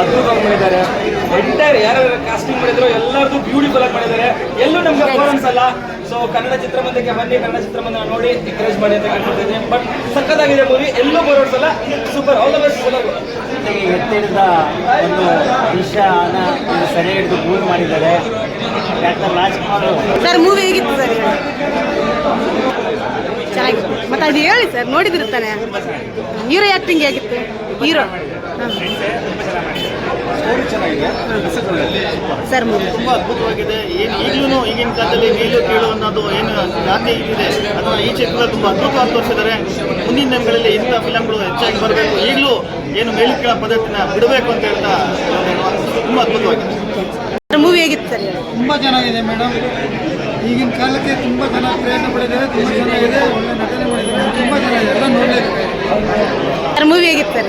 ಅದ್ಭುತವಾಗಿ ಮಾಡಿದ್ದಾರೆ. ಎಂಟೈರ್ ಯಾರ್ಯಾರು ಕಾಸ್ಟಿಂಗ್ ಮಾಡಿದ್ರು ಎಲ್ಲರದು ಬ್ಯೂಟಿಫುಲ್ ಆಗಿ ಮಾಡಿದ್ದಾರೆ. ಎಲ್ಲೂ ನಮ್ಗೆ ಪರ್ಫಾರ್ಮೆನ್ಸ್ ಅಲ್ಲ. ಸೊ ಕನ್ನಡ ಚಿತ್ರಮಂದಿರಕ್ಕೆ ಬನ್ನಿ. ಕನ್ನಡ ಚಿತ್ರಮಂದಿರ ನೋಡಿ ಎಂಕರೇಜ್ ಮಾಡಿ ಅಂತ ಕಾಣ್ತಿದ್ದೀನಿ ಬಟ್ ಸಕ್ಕತ್ತಾಗಿದೆ ಮೂವಿ ಎಲ್ಲೂ ಬರೋಡ್ಸಲ್ಲ ಅಲ್ಲ. ಸೂಪರ್ ಆಲ್ ದ ಬೆಸ್ಟ್ ಜೊತೆಗೆ ಎತ್ತಿಡಿದ ಒಂದು ವಿಷಯನ ಸೆರೆ ಹಿಡಿದು ಮೂವ್ ಮಾಡಿದ್ದಾರೆ. ಡಾಕ್ಟರ್ ರಾಜ್ಕುಮಾರ್ ಸರ್ ಮೂವಿ ಹೇಗಿತ್ತು ಸರ್? ಚೆನ್ನಾಗಿತ್ತು. ಮತ್ತೆ ಅದು ಹೇಳಿ ಸರ್ ನೋಡಿದ್ರು ತಾನೆ. ಹೀರೋ ಆ್ಯಕ್ಟಿಂಗ್ ಹೇಗಿತ್ತು ಹೀರೋ. ಸರ್ ಮೂವಿ ತುಂಬ ಅದ್ಭುತವಾಗಿದೆ. ಏನು ಈಗಲೂ ಈಗಿನ ಕಾಲದಲ್ಲಿ ನೀಲು ಕೀಳು ಅನ್ನೋದು ಏನು ಜಾತಿ ಇದೆ ಅಥವಾ ಈ ಕೂಡ ತುಂಬ ಅದ್ಭುತವಾಗಿ ತೋರಿಸಿದ್ದಾರೆ. ಮುಂದಿನ ದಿನಗಳಲ್ಲಿ ಇಂಥ ಫಿಲಮ್ಗಳು ಹೆಚ್ಚಾಗಿ ಬರಬೇಕು. ಈಗಲೂ ಏನು ಮೇಲು ಕೀಳ ಪದ್ಧತಿನ ಬಿಡಬೇಕು ಅಂತ ಹೇಳ್ತಾ ತುಂಬ ಅದ್ಭುತವಾಗಿದೆ. ಮೂವಿ ಹೇಗಿತ್ತು ಸರ್ ತುಂಬ ಚೆನ್ನಾಗಿದೆ ಮೇಡಮ್ ಈಗಿನ ಕಾಲಕ್ಕೆ ತುಂಬ ಜನ ಪ್ರಯತ್ನ ಪಡಿದ್ದಾರೆ ತುಂಬ ಚೆನ್ನಾಗಿದೆ ಒಳ್ಳೆ ನಟನೆ ಮಾಡಿದ್ದಾರೆ ತುಂಬ ಚೆನ್ನಾಗಿದೆ. ಎಲ್ಲ ನೋಡಲೇಬೇಕು. ಸರ್ ಮೂವಿ ಹೇಗಿತ್ತು ಸರ್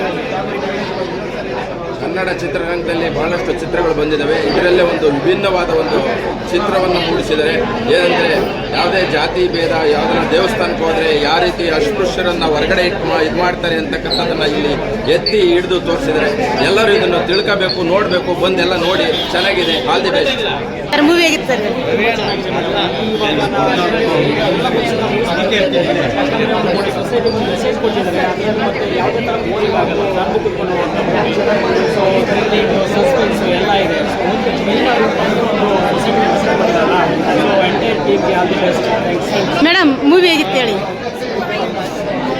ಕನ್ನಡ ಚಿತ್ರರಂಗದಲ್ಲಿ ಬಹಳಷ್ಟು ಚಿತ್ರಗಳು ಬಂದಿದ್ದಾವೆ. ಇದರಲ್ಲೇ ಒಂದು ವಿಭಿನ್ನವಾದ ಒಂದು ಚಿತ್ರವನ್ನು ಮೂಡಿಸಿದರೆ ಏನಂದರೆ ಯಾವುದೇ ಜಾತಿ ಭೇದ ಯಾವುದನ್ನ ದೇವಸ್ಥಾನಕ್ಕೆ ಹೋದರೆ ಯಾವ ರೀತಿ ಅಸ್ಪೃಶ್ಯರನ್ನ ಹೊರಗಡೆ ಇಟ್ಟು ಇದು ಮಾಡ್ತಾರೆ ಅಂತಕ್ಕಂಥದ್ದನ್ನು ಇಲ್ಲಿ ಎತ್ತಿ ಹಿಡಿದು ತೋರಿಸಿದರೆ ಎಲ್ಲರೂ ಇದನ್ನು ತಿಳ್ಕೋಬೇಕು ನೋಡಬೇಕು ಬಂದೆಲ್ಲ ನೋಡಿ ಚೆನ್ನಾಗಿದೆ. All the best sir movie madam movie ಹೇಗಿತ್ತು ಹೇಳಿ?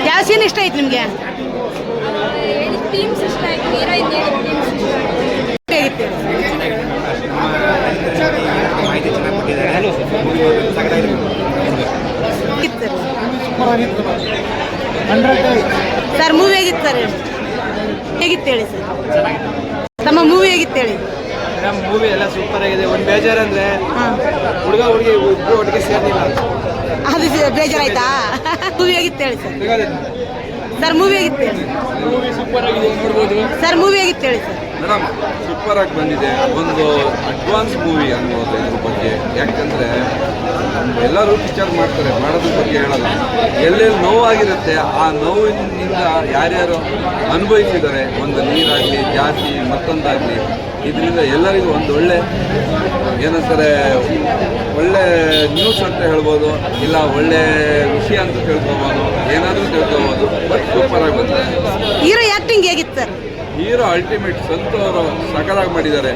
ಯಾವ ಸೀನ್ ಇಷ್ಟ ಆಯ್ತು ನಿಮಗೆ? ಸರ್ ಮೂವಿ ಹೇಗಿತ್ತು ಸರ್? ಹೇಗಿತ್ತು ಹೇಳಿ ಸರ್? ತಮ್ಮ ಮೂವಿ ಹೇಗಿತ್ತು ಹೇಳಿ? ಮೇಡಮ್ ಮೂವಿ ಎಲ್ಲ ಸೂಪರ್ ಆಗಿದೆ. ಒಂದು ಬೇಜಾರಂದ್ರೆ ಅಂದ್ರೆ ಹುಡುಗ ಹುಡುಗಿ ಇಬ್ರು ಒಟ್ಟಿಗೆ ಸೇರ್ಲಿಲ್ಲ ಅದು ಬೇಜಾರಾಯ್ತಾ? ಮೂವಿ ಆಗಿತ್ತು ಹೇಳಿ ಸರ್? ಸರ್ ಮೂವಿ ಆಗಿತ್ತು ಹೇಳಿ? ಮೂವಿ ಸೂಪರ್ ಆಗಿದೆ ನೋಡ್ಬೋದು. ಸರ್ ಮೂವಿ ಆಗಿತ್ತು ಹೇಳಿ ಸರ್ ಮೇಡಮ್ ಸೂಪರ್ ಆಗಿ ಬಂದಿದೆ. ಒಂದು ಅಡ್ವಾನ್ಸ್ ಮೂವಿ ಅನ್ಬೋದು ಇದ್ರ ಬಗ್ಗೆ. ಯಾಕಂದ್ರೆ ಎಲ್ಲರೂ ಪಿಕ್ಚರ್ ಮಾಡ್ತಾರೆ ಮಾಡೋದ್ರ ಬಗ್ಗೆ ಹೇಳಲ್ಲ. ಎಲ್ಲೆಲ್ಲಿ ನೋವಾಗಿರುತ್ತೆ ಆ ನೋವಿನಿಂದ ಯಾರ್ಯಾರು ಅನುಭವಿಸಿದ್ದಾರೆ ಒಂದು ನೀರಾಗಲಿ ಜಾತಿ ಮತ್ತೊಂದಾಗಲಿ ಇದರಿಂದ ಎಲ್ಲರಿಗೂ ಒಂದು ಒಳ್ಳೆ ಏನಂತಾರೆ ಒಳ್ಳೆ ನ್ಯೂಸ್ ಅಂತ ಹೇಳ್ಬೋದು ಇಲ್ಲ ಒಳ್ಳೆ ವಿಷಯ ಅಂತ ತಿಳ್ಕೊಬೋದು ಏನಾದರೂ ತಿಳ್ಕೊಬೋದು ಬಟ್ ಸೂಪರ್ ಆಗಿ ಬಂದಿದೆ. ಹೀರೋ ಆ್ಯಕ್ಟಿಂಗ್ ಹೇಗಿತ್ತು? ಸರ್ ಹೀರೋ ಅಲ್ಟಿಮೇಟ್ ಸಂತು ಅವರು ಸಕಲಾಗಿ ಮಾಡಿದ್ದಾರೆ.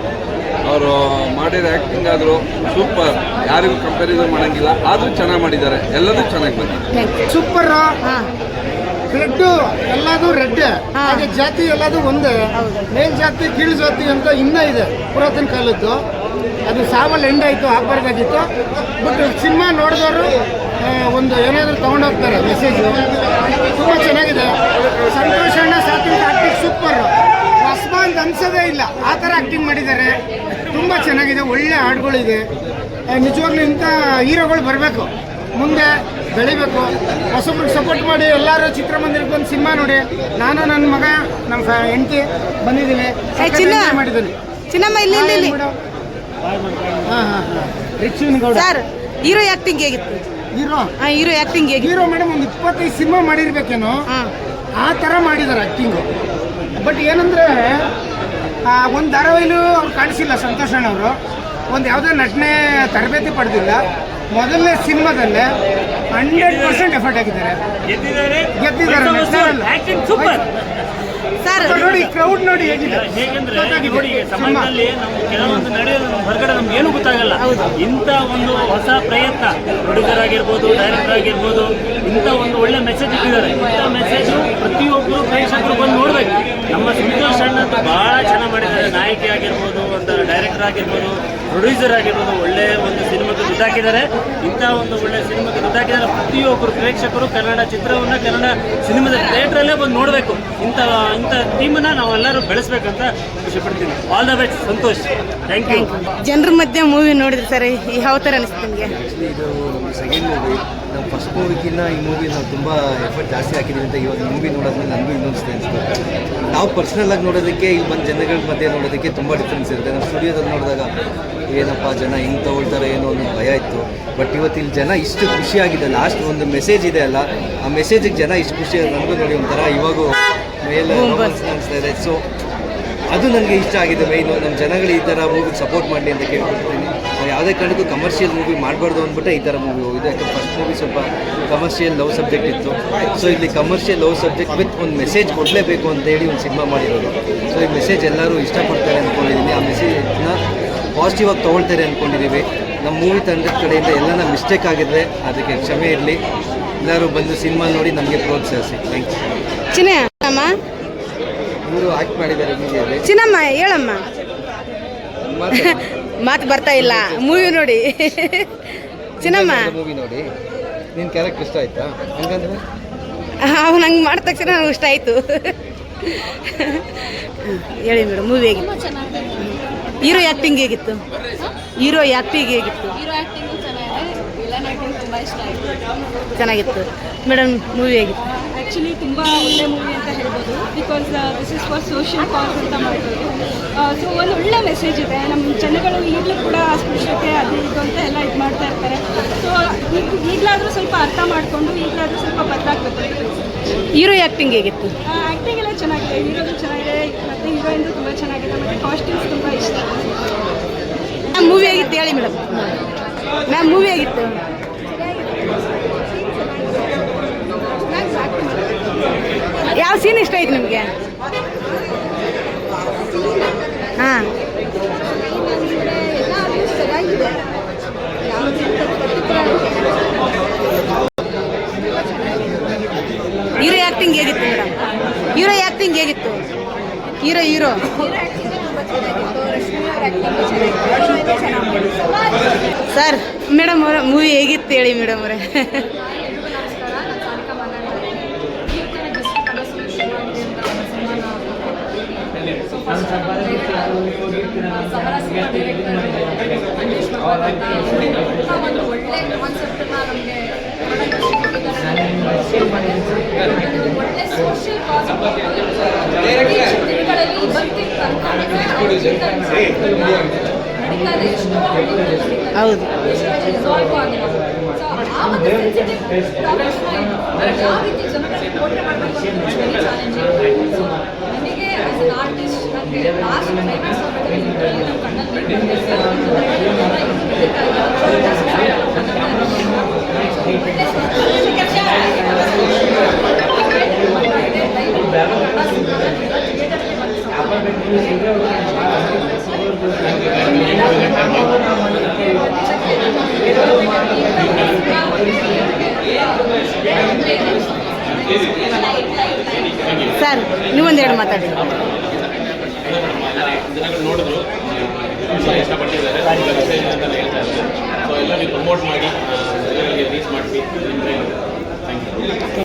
ಅವರು ಮಾಡಿರೋ ಆ್ಯಕ್ಟಿಂಗ್ ಆದರೂ ಸೂಪರ್ ಯಾರಿಗೂ ಕಂಪ್ಯಾರಿಸನ್ ಮಾಡೋಂಗಿಲ್ಲ ಆದರೂ ಚೆನ್ನಾಗಿ ಮಾಡಿದ್ದಾರೆ. ಎಲ್ಲದೂ ಚೆನ್ನಾಗಿ ಬಂದಿದೆ. ಸೂಪರ್ ಹಾಂ. ರೆಡ್ ಎಲ್ಲದು ರೆಡ್ ಹಾ. ಹಾಗೆ ಜಾತಿ ಎಲ್ಲದು ಒಂದೇ. ಮೇಲ್ ಜಾತಿ ಕೀಳು ಜಾತಿ ಅಂತ ಇನ್ನೂ ಇದೆ ಪುರಾತನ ಕಾಲದ್ದು. ಅದು ಸಾವಲ್ಲಿ ಎಂಡ್ ಆಯಿತು ಆಗಬಾರ್ದಾಗಿತ್ತು ಬಟ್ ಸಿನಿಮಾ ನೋಡಿದವರು ಒಂದು ಏನಾದರೂ ತೊಗೊಂಡೋಗ್ತಾರೆ ಮೆಸೇಜು ತುಂಬ ಚೆನ್ನಾಗಿದೆ. ಸಂತೋಷ ಅಣ್ಣ ಸಾತ್ವಿಕ ಆಕ್ಟಿಂಗ್ ಸೂಪರ್ ಹೊಸಬ ಅಂತ ಅನ್ಸೋದೇ ಇಲ್ಲ. ಆ ಥರ ಆ್ಯಕ್ಟಿಂಗ್ ಮಾಡಿದ್ದಾರೆ. ತುಂಬ ಚೆನ್ನಾಗಿದೆ ಒಳ್ಳೆ ಹಾಡುಗಳಿದೆ. ನಿಜವಾಗ್ಲೂ ಇಂಥ ಹೀರೋಗಳು ಬರಬೇಕು. ಮುಂದೆ ಬೆಳಿಬೇಕು. ಹೊಸಬ್ರಿಗೆ ಸಪೋರ್ಟ್ ಮಾಡಿ ಎಲ್ಲರೂ ಚಿತ್ರಮಂದಿರಕ್ಕೆ ಬಂದು ಸಿನಿಮಾ ನೋಡಿ. ನಾನು ನನ್ನ ಮಗ ನಮ್ಮ ಹೆಂಡತಿ ಬಂದಿದ್ದೀನಿ. ಮಾಡಿದ್ದೀನಿ. ಚಿನ್ನಮ್ಮ ಇಲ್ಲಿ ಹಾಂ ಹಾಂ ಹಾಂ. ರಿಚುನ್ ಗೌಡ. ಸರ್ ಹೀರೋ ಆ್ಯಕ್ಟಿಂಗ್ ಹೇಗಿತ್ತು? ಹೀರೋ ಹಾಂ ಹೀರೋ ಆಕ್ಟಿಂಗ್ ಹೇಗಿತ್ತು? ಹೀರೋ ಮೇಡಮ್ ಒಂದು ಇಪ್ಪತ್ತೈದು ಸಿನಿಮಾ ಮಾಡಿರ್ಬೇಕೇನೋ? ಹಾಂ. ಆ ಥರ ಮಾಡಿದ್ದಾರೆ ಆ್ಯಕ್ಟಿಂಗು ಬಟ್ ಏನಂದರೆ ಒಂದು ಧಾರಾವಾಹಿಲು ಅವ್ರು ಕಾಣಿಸಿಲ್ಲ ಸಂತೋಷ್ ಅವರು. ಒಂದು ಯಾವುದೇ ನಟನೆ ತರಬೇತಿ ಪಡೆದಿಲ್ಲ. ಮೊದಲನೇ ಸಿನಿಮಾದಲ್ಲೇ ಹಂಡ್ರೆಡ್ ಪರ್ಸೆಂಟ್ ಎಫರ್ಟ್ ಆಗಿದ್ದಾರೆ ಗೆದ್ದಿದ್ದಾರೆ. ಸೂಪರ್ ಸರ್ ನೋಡಿ ಕ್ರೌಡ್ ನೋಡಿ ಹೇಗಿದೆ. ಹೇಗೆಂದ್ರೆ. ನೋಡಿ ಸಮಾಜದಲ್ಲಿ ನಾವು ಕೆಲವೊಂದು ನಡೆಯೋದು ಹೊರಗಡೆ ನಮ್ಗೆ ಏನು ಗೊತ್ತಾಗಲ್ಲ. ಇಂಥ ಒಂದು ಹೊಸ ಪ್ರಯತ್ನ ಪ್ರೊಡ್ಯೂಸರ್ ಆಗಿರ್ಬೋದು ಡೈರೆಕ್ಟರ್ ಆಗಿರ್ಬೋದು ಇಂಥ ಒಂದು ಒಳ್ಳೆ ಮೆಸೇಜ್ ಇಟ್ಟಿದ್ದಾರೆ. ಇಂಥ ಮೆಸೇಜ್ ಪ್ರತಿಯೊಬ್ಬರು ಪ್ರೇಕ್ಷಕರು ಬಂದು ನೋಡ್ಬೇಕು. ನಮ್ಮ ಸಂತೋಷ್ ಅಣ್ಣ ಅಂತೂ ಬಹಳ ಚೆನ್ನಾಗಿ ಮಾಡಿದ್ದಾರೆ. ನಾಯಕಿ ಆಗಿರ್ಬೋದು ಒಂದು ಡೈರೆಕ್ಟರ್ ಆಗಿರ್ಬೋದು ಪ್ರೊಡ್ಯೂಸರ್ ಆಗಿರ್ಬೋದು ಒಳ್ಳೆ ಒಂದು ಸಿನಿಮಾಕ್ಕೆ ದುಡ್ಡಾಕಿದ್ದಾರೆ. ಇಂಥ ಒಂದು ಒಳ್ಳೆ ಸಿನಿಮಾಕ್ಕೆ ದುಡ್ಡಾಕಿದ್ದಾರೆ. ಪ್ರತಿಯೊಬ್ಬರು ಪ್ರೇಕ್ಷಕರು ಕನ್ನಡ ಚಿತ್ರವನ್ನು ಕನ್ನಡ ಸಿನಿಮಾದ ಥಿಯೇಟ್ರಲ್ಲೇ ಬಂದು ನೋಡಬೇಕು. ಇಂಥ ಇಂಥ ಟೀಮನ್ನು ನಾವೆಲ್ಲರೂ ಬೆಳೆಸ್ಬೇಕಂತ ಖುಷಿಪಡ್ತೀನಿ. All the best Santosh. Thank you ಜನರ ಮಧ್ಯೆ ಮೂವಿ ನೋಡಿದ್ರಿ ಸರ್? ಯಾವ ಥರ ಅನಿಸ್ತು ನಿಮಗೆ? ಇದು ನಮ್ಮ ಸೆಕೆಂಡ್ ಮೂವಿ ನಾವು ಫಸ್ಟ್ ಮೂವಿಗಿನ್ನ ಈ ಮೂವಿ ನಾವು ತುಂಬ ಎಫರ್ಟ್ ಜಾಸ್ತಿ ಹಾಕಿದ್ದೀವಿ ಅಂತ ಇವಾಗ ಮೂವಿ ನೋಡೋದ್ಮೇಲೆ ನನಗೂ ಇನ್ನೊಂದು ಅನಿಸ್ತು ನಾವು ಪರ್ಸ್ನಲ್ ಆಗಿ ನೋಡೋದಕ್ಕೆ ಇಲ್ಲಿ ಬಂದು ಜನಗಳ ಮಧ್ಯೆ ನೋಡೋದಕ್ಕೆ ತುಂಬ ಡಿಫ್ರೆನ್ಸ್ ಇರುತ್ತೆ. ನಾವು ಸ್ಟುಡಿಯೋದಲ್ಲಿ ನೋಡಿದಾಗ ಏನಪ್ಪ ಜನ ಹಿಂಗೆ ತಗೊಳ್ತಾರೆ ಏನೋ ಒಂದು ಭಯ ಇತ್ತು. ಬಟ್ ಇವತ್ತಿನ ಜನ ಇಷ್ಟು ಖುಷಿಯಾಗಿದೆ. ಲಾಸ್ಟ್ ಒಂದು ಮೆಸೇಜ್ ಇದೆ ಅಲ್ಲ ಆ ಮೆಸೇಜಿಗೆ ಜನ ಇಷ್ಟು ಖುಷಿ ನನಗೂ ನೋಡಿ ಒಂಥರ ಇವಾಗೂ ಮೇಲೆ ಅನಿಸ್ತಾ ಇದೆ. ಸೊ ಅದು ನನಗೆ ಇಷ್ಟ ಆಗಿದೆ ಮೈನು ನಮ್ಮ ಜನಗಳು ಈ ಥರ ಹೋಗಿ ಸಪೋರ್ಟ್ ಮಾಡಲಿ ಅಂತ ಕೇಳ್ಕೊಳ್ತೀನಿ. ಯಾವುದೇ ಕಾರಣಕ್ಕೂ ಕಮರ್ಷಿಯಲ್ ಮೂವಿ ಮಾಡಬಾರ್ದು ಅಂದ್ಬಿಟ್ಟು ಈ ಥರ ಮೂವಿ ಹೋಗಿದೆ. ಯಾಕಂದ್ರೆ ಫಸ್ಟ್ ಮೂವಿ ಸ್ವಲ್ಪ ಕಮರ್ಷಿಯಲ್ ಲವ್ ಸಬ್ಜೆಕ್ಟ್ ಇತ್ತು. ಸೊ ಇಲ್ಲಿ ಕಮರ್ಷಿಯಲ್ ಲವ್ ಸಬ್ಜೆಕ್ಟ್ ವಿತ್ ಒಂದು ಮೆಸೇಜ್ ಕೊಡಲೇಬೇಕು ಅಂತೇಳಿ ಒಂದು ಸಿನಿಮಾ ಮಾಡಿರೋದು. ಸೊ ಈ ಮೆಸೇಜ್ ಎಲ್ಲರೂ ಇಷ್ಟಪಡ್ತಾರೆ ಅಂದ್ಕೊಂಡಿದ್ದೀನಿ ಆ ಮೆಸೇಜ್ನ ಪಾಸಿಟಿವ್ ಆಗಿ ತೊಗೊಳ್ತಾರೆ ಅಂದ್ಕೊಂಡಿದ್ದೀವಿ ನಮ್ಮ ಮೂವಿ ತಂಡದ ಕಡೆಯಿಂದ ಎಲ್ಲನ ಮಿಸ್ಟೇಕ್ ಆಗಿದ್ರೆ ಅದಕ್ಕೆ ಕ್ಷಮೆ ಇರಲಿ. ಎಲ್ಲರೂ ಬಂದು ಸಿನಿಮಾ ನೋಡಿ ನಮಗೆ ಪ್ರೋತ್ಸಾಹಿಸಿ. ಥ್ಯಾಂಕ್ ಯು ಚಿನ್ನಮ್ಮ ಇವರು ಆ್ಯಕ್ಟ್ ಮಾಡಿದ್ದಾರೆ ಮೂವಿಯಲ್ಲಿ ಚಿನ್ನಮ್ಮ ಹೇಳಮ್ಮ. ಮಾತು ಬರ್ತಾ ಇಲ್ಲ. ಮೂವಿ ನೋಡಿ. ಚಿನ್ನಮ್ಮ. ಮೂವಿ ನೋಡಿ. ನಿನ್ನ ಕ್ಯಾರೆಕ್ಟರ್ ಇಷ್ಟ ಆಯ್ತಾ? ಹಂಗಂದ್ರೆ? ಅವ್ನು ಹಂಗೆ ಮಾಡಿದ ತಕ್ಷಣ ನನಗೆ ಇಷ್ಟ ಆಯಿತು. ಹೇಳಿ ಮೇಡಮ್ ಮೂವಿ ಹೇಗಿತ್ತು? ಹೀರೋ ಆ್ಯಕ್ಟಿಂಗ್ ಹೇಗಿತ್ತು? ಹೀರೋ ಆ್ಯಕ್ಟಿಂಗ್ ಹೇಗಿತ್ತು ಹೀರೋ ಆ್ಯಕ್ಟಿಂಗು ಚೆನ್ನಾಗಿದೆ ವಿಲನ್ ಆ್ಯಕ್ಟಿಂಗ್ ತುಂಬ ಇಷ್ಟ ಆಯಿತು. ಚೆನ್ನಾಗಿತ್ತು. ಮೇಡಮ್ ಮೂವಿ ಆಗಿತ್ತು ಆ್ಯಕ್ಚುಲಿ ತುಂಬ ಒಳ್ಳೆ ಮೂವಿ ಅಂತ ಹೇಳ್ಬೋದು. Because this is for social cause ಅಂತ ಮಾಡ್ಬೋದು. ಸೊ ಒಂದು ಒಳ್ಳೆ ಮೆಸೇಜ್ ಇದೆ. ನಮ್ಮ ಜನಗಳು ಈಗಲೂ ಕೂಡ ಅಸ್ಪೃಶ್ಯತೆ ಅದು ಇದು ಅಂತ ಎಲ್ಲ ಇದು ಮಾಡ್ತಾ ಇರ್ತಾರೆ. ಸೊ ಈಗ ಈಗಲಾದರೂ ಸ್ವಲ್ಪ ಅರ್ಥ ಮಾಡಿಕೊಂಡು ಈಗಲಾದರೂ ಸ್ವಲ್ಪ ಬದಲಾಗಬೇಕು. ಹೀರೋ ಆ್ಯಕ್ಟಿಂಗ್ ಹೇಗಿತ್ತು? ಆ್ಯಕ್ಟಿಂಗ್ ಎಲ್ಲ ಚೆನ್ನಾಗಿದೆ. ಹೀರೋದು ಚೆನ್ನಾಗಿದೆ. ಮತ್ತು ಹೀರೋಯಿನ್ದು ತುಂಬ ಚೆನ್ನಾಗಿದೆ. ಮತ್ತು ಕಾಸ್ಟ್ಯೂಮ್ಸ್ ತುಂಬ ಇಷ್ಟ. ಮೂವಿ ಆಗಿತ್ತು ಹೇಳಿ ಮೇಡಮ್. ಮ್ಯಾಮ್ ಮೂವಿ ಹೇಗಿತ್ತು? ಆಯ್ತು ನಿಮಗೆ? ಹಾಂ. ಹೀರೋ ಆ್ಯಕ್ಟಿಂಗ್ ಹೇಗಿತ್ತು ಮೇಡಮ್ ಹೀರೋ ಆ್ಯಕ್ಟಿಂಗ್ ಹೇಗಿತ್ತು? Hero hero. ಸರ್ ಮೇಡಮ್ ಅವರ ಮೂವಿ ಹೇಗಿತ್ತು ಹೇಳಿ ಮೇಡಮ್ ಅವರೇ? ಒಂದು ಒಳ್ಳೆ ಕಾನ್ಸೆಪ್ಟನ್ನ ನಮಗೆ ಒಳ್ಳೆ ಸೋಷಿಯಲ್ ಕಾಸ್ ದಿನಗಳಲ್ಲಿ ಇವತ್ತಿನ ತನಕ ನಡೀತಾ ಇದೆ ಎಷ್ಟೋ. ಹೌದು ಎಷ್ಟೋ ರಿಸಾಲ್ವ್ ಆಗಿಲ್ಲ ಸೊ ಆ ಒಂದು ಸೆನ್ಸಿಟಿವ್ ಟಾಪಿಕ್ಸ್ನ ಯಾವ ರೀತಿ ಜನಗಳಿಗೆ ಪೋಟ್ರೆ ಮಾಡಬೇಕು ಚಾಲೆಂಜಿಂಗ್ ಸೊ ನನಗೆ ಆಸ್ ಅನ್ ಆರ್ಟಿಸ್ಟ್ ನನಗೆ ಲಾಸ್ಟ್ ಕ್ಲೈಮ್ಯಾಕ್ಸ್ ಆಗಬೇಕಾದ್ರೆ ಲಿಟ್ರಲಿ ನಮ್ಮ ಕಣ್ಣಲ್ಲಿ ನೀರು ಬಂದಿದೆ. ಒಳ್ಳೆ ಸರ್ ನೀವೊಂದೆರಡು ಮಾತಾಡಿ. ಜನಗಳು ನೋಡಿದ್ರು. ಇಷ್ಟಪಟ್ಟಿದ್ದಾರೆ. ಮೆಸೇಜ್ ಹೇಳ್ತಾ ಇದ್ದಾರೆ. ಸೊ ಎಲ್ಲ ನೀವು ಪ್ರಮೋಟ್ ಮಾಡಿ ಜನಗಳಿಗೆ ರೀಚ್ ಮಾಡಿಸಿ ಥ್ಯಾಂಕ್ ಯು